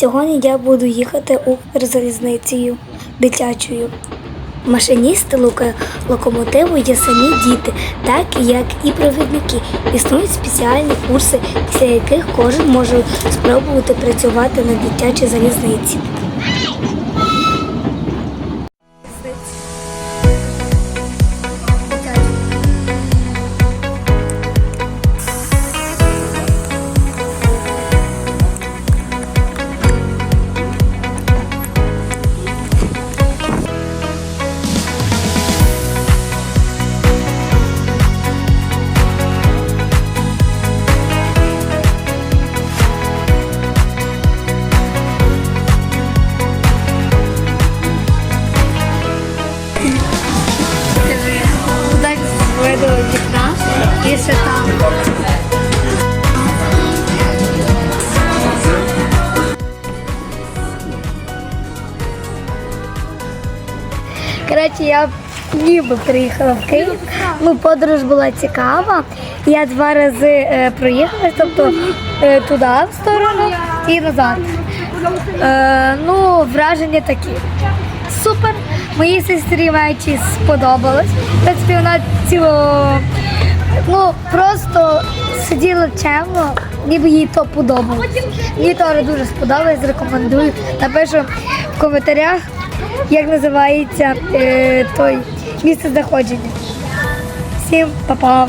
Сьогодні я буду їхати у залізницею дитячою. Машиністи локо- локомотиву є самі діти, так як і провідники. Існують спеціальні курси, після яких кожен може спробувати працювати на дитячій залізниці. Видно вікна і там. Коротше, я ніби приїхала в Київ. Ну, подорож була цікава. Я два рази е, проїхала, тобто е, туди в сторону і назад. Е, ну, враження такі. Супер. Моїй сестрі Мечі сподобалось. В принципі, вона ціло ну, просто сиділа чемно, ніби їй то подобалось. Мені теж дуже сподобалось, рекомендую. Напишу в коментарях, як називається е, той місце знаходження. Всім па-па!